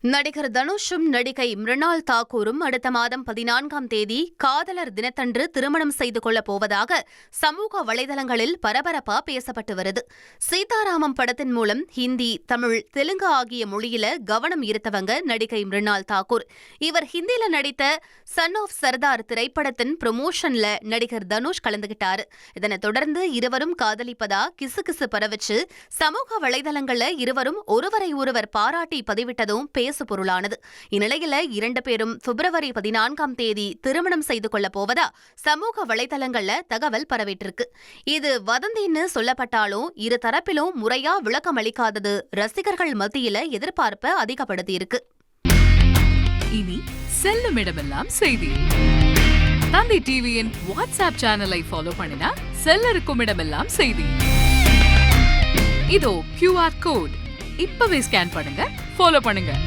நடிகர் தனுஷும் நடிகை மிருணால் தாக்கூரும் அடுத்த மாதம் பதினான்காம் தேதி காதலர் தினத்தன்று திருமணம் செய்து கொள்ளப் போவதாக சமூக வலைதளங்களில் பரபரப்பா பேசப்பட்டு வருது. சீதாராமம் படத்தின் மூலம் ஹிந்தி தமிழ் தெலுங்கு ஆகிய மொழியில கவனம் ஈர்த்தவங்க நடிகை மிருணால் தாக்கூர். இவர் ஹிந்தில நடித்த சன் ஆஃப் சர்தார் திரைப்படத்தின் ப்ரொமோஷன்ல நடிகர் தனுஷ் கலந்துகிட்டாரு. இதனைத் தொடர்ந்து இருவரும் காதலிப்பதா கிசுகிசு பரவச்சு சமூக வலைதளங்கள்ல இருவரும் ஒருவரை ஒருவர் பாராட்டி பதிவிட்டதும் பேசு பொருளானது இந்நிலையில் இரண்டு பேரும் பிப்ரவரி பதினான்காம் தேதி திருமணம் செய்து கொள்ளப் போவதா சமூக வலைதளங்கள்ல தகவல் பரவிட்டிருக்கு. இது வதந்தின்னு சொல்லப்பட்டாலும் இரு தரப்பிலும் முறையா விளக்கம் அளிக்காதது ரசிகர்கள் மத்தியில எதிர்பார்ப்பை அதிகப்படுத்தியிருக்கு. இனி செல்லும் இடமெல்லாம் செய்தி. தந்தி டிவியின் வாட்ஸ்அப் சேனலை ஃபாலோ பண்ணினா செல்ல இருக்கும் இடமெல்லாம் செய்தி. இதோ கியூஆர் கோட் இப்பவே ஸ்கேன் பண்ணுங்க. ஃபாலோ பண்ணுங்கள்